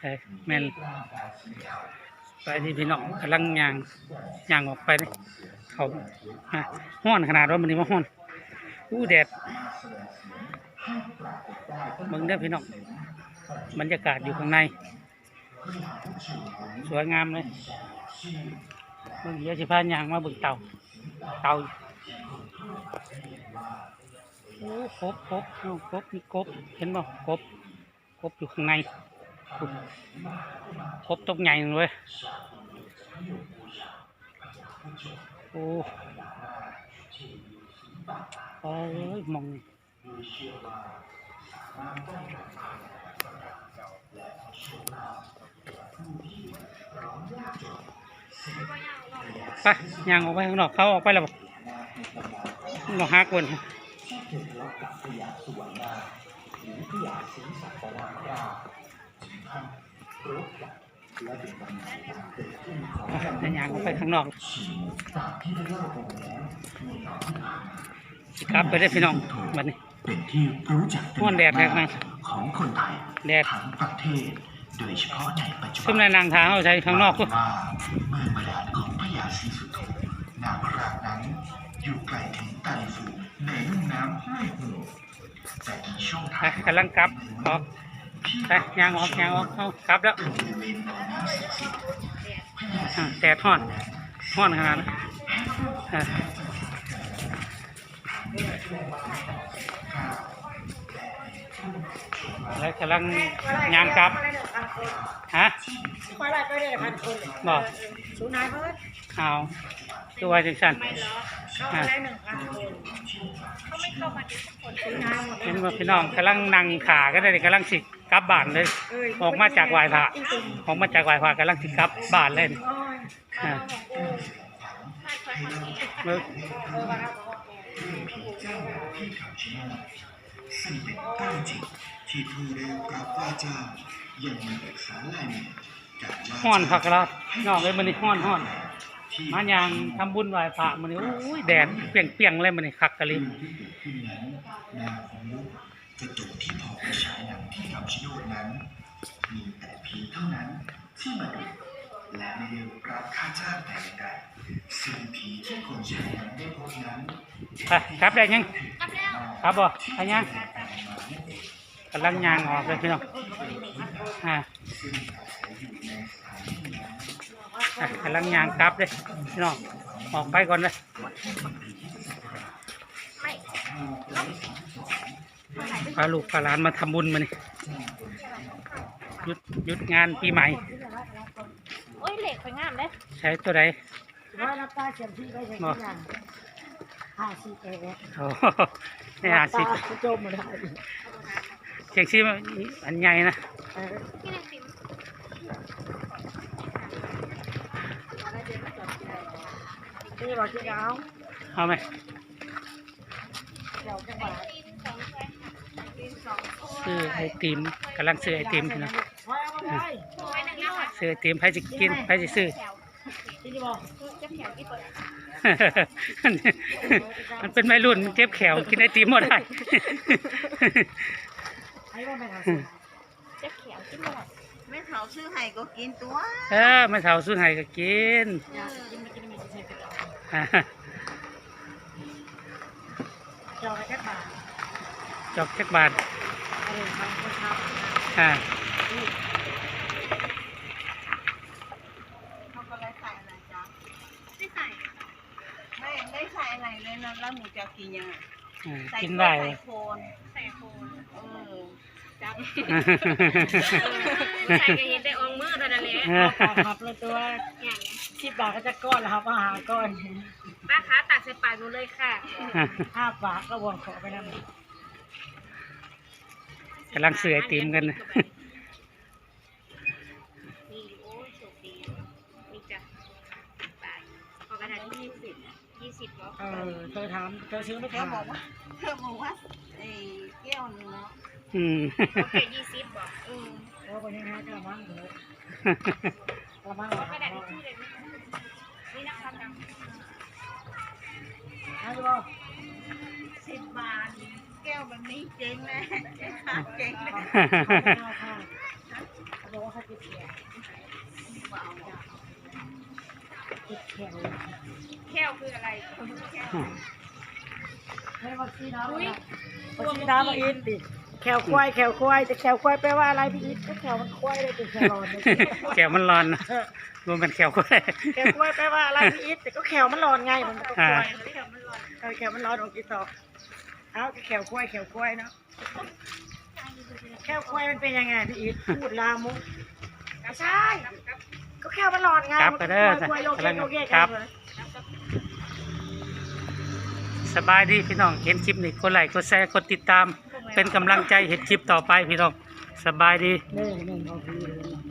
ใช่แม่นไปที่พี่น้องกำลังยางยางออกไปนี่เขาห้อนขนาดว่ามันนี่ว่าห้อนอู้แดดเบิ่งเด้พี่น้องบรรยากาศอยู่ข้างใน สวยงามเลยเบิ่งเดี๋ยวสิพาย่างมาเบิ่งเต่าเต่าโอ้กบกบเอากบมีกบเห็นบ่กบกบอยู่ข้างใน ครบตกใหญ่เลยโอ้เอ้ยมองนี่ไปยางออกไปข้างนอกเขาออกไปแล้วบอกเราหากวน จะย่างออกไปข้างนอกสิกลับไปได้อพี่น้องบัดนี้เป็นที่รู้จักเป็นม่วนแดดแท้ไหมของคนไทยแดดทั้งประเทศโดยเฉพาะในปัจจุซึ่บังในนางทางเขาใช้ข้างนอกพุ่นว่าเมืองบาดาลของพระยาศรีสุโธนางพระนั้นอยู่ไกลถึงไต้ฝูในลุ่มน้ำห้วยโหงแต่มีช่วงไปทางกำลังกลับออก ไปย่างออกย่างออกเอากลับแล้วบริเวณบ่อน้ำศักดิ์สิทธิ์พระยาศรีอ่าแดดห้อนห้อนขนาดนั้นอ่าแล้วกำลังย่างกลับฮะคอยไล่ไปได้พันคนเลยบอกศูนย์นายเพิ่นเอาตัวจังสันเข้ามาได้หนึ่งพันคนเขาไม่เข้ามาทุกคนศูนย์นายหมดเลเห็ยนว่าพี่น้องกำลังนั่งขาก็ได้กำลังสิก ลับบ้านเลยเอ้ยออกมาจากไหวพระอีตุ่มออกมาจากไหวพระกำลังสิกลับบ้านเลยโอ้ยอ่าเบิ่งเออมาแล้วบอกว่าเจ้าที่เขาชนะซึ่งเป็นใต้จิตที่ผู้ได้รับว่าเจ้ายังมีเอกสารลายมือจากว่าห้อนเจ้าพักแล้วน้องเลยมันนี่ห้อนห้อนที่มายางทำบุญไหว้พระมันนี่อุ้ยแดดเปรียงเปียงๆเลยมันนี่คักกะลิเรื่องที่ หนังที่คำชะโนดนั้น มีแต่เพียงเท่านั้นที่มาดูและไม่ได้รับค่าจ้างแต่อย่างใดซึ่งผีที่คนฉายหนังได้พบนั้นไปกลับได้ยังครับบ่ไปยังกำลังยางออกเลยพี่น้องอ่าอะกำลังยางกลับเลยพี่น้องออกไปก่อนเลยพาลูกพาหลานมาทำบุญมานี่ห ยุดหยุดงานปีใหม่ โอ้ยเหล็กไปงามเลยใช้ตัวใดว่ารับตาเฉียมที่ได้ใช่ไหมอย่างห้าสิบเอ็ดโอ้โหไม่หาสิตโจมมาได้เช็คซิอันใหญ่นะเออที่นั่นสินี่บอกที่เอาเอาไหมเดี๋ยวจะมาตีนสองถ้วยค่ะตีนสองถ้วยซื้อไอติมกำลังซื้อไอติมพี่น้อ งคอเอามาได้ถ้วยหนึ่งแล้วค่ะซื้อไอติมใครจะกินใครจะซื้อมันเป็นวัยรุ่นมันเจ็บแขวกินไอติมหมดได้ให้ว่าไม่ทำจะแถวที่หมดม่เขาซื้อให้ก็กินตัว เออไม่เท่าสุดให้อไม่กินไม่กินไม่กินอ่าเจ้าแค่บาทจอกจักบาทอ่าก็เลยใส่อะไรจ๊ะ ไม่ใส่ ไม่ได้ใส่อะไรเลยนะแล้วหนูจะกิน ยังไงอ่าใส่กินกล้วยได้ ใส่โคนใส่โคนเออจับใส่ก็เห็นได้องมือเท่านั้นแหละขับเลยตัวอย่างสิบบาทก็จะก้อนแล้วครับอาหารก้อนป้าคะตักใส่ปากหนูเลยค่ะห้าบาทก็วงขอไปนั่นกำลังซื้อไอติมกันนะ นี่โอ้ยโชคดีนี่จ้ะบาทพอกระดาษที่ยี่สิบ ยี่สิบเหรอเออเธอถามเธอซื้อไม่เธทัอนบอกว่าเธอบอกว่าไอ้แก้วนึงเนาะอืม โอเคยี่สิบบอกอืมโอ้คนนี้นะกระมังเถอะกระมังพอกระดาษที่เลยนี่นะคะนให้บอกสิบบาทแก้วแบบนี้เจ๊งแน่เจ๊งขาดเจ๊งเลยเขาไม่เอาค่ะเขาบอกว่าเขา แค่วคืออะไรแค่วอืมไม่ว่าซีน้ำอุ้ยว่าซีน้ำมาอินดิแขวควายแขวควายแต่แขวควายแปลว่าอะไรพี่อินก็แขวมันควายเลยเป็นแขวร้อนเลยแขวมันร้อนนะรวมเป็นแขวก็ได้แขวควายแปลว่าอะไรพี่อินแต่ก็แขวมันร้อนไงมันก็ควายแค่วมันร้อนเออแขวมันร้อนของกินต่อเอาแขวควายแขวควายเนาะแขวควายมันเป็นยังไงพี่อินพูดลามกไม่ใช่ ก็แขวมันร้อนไงครับมันไปก็เด้อควายโลเกะโลเกะคกัรันบเลยสบายดีพี่น้องเห็นคลิปนี้กดไลค์กดแชร์กดติดตาม เป็นกำลังใจเห็นคลิปต่อไปพี่น้อง สบายดี นี่นี่เอาพี่เลย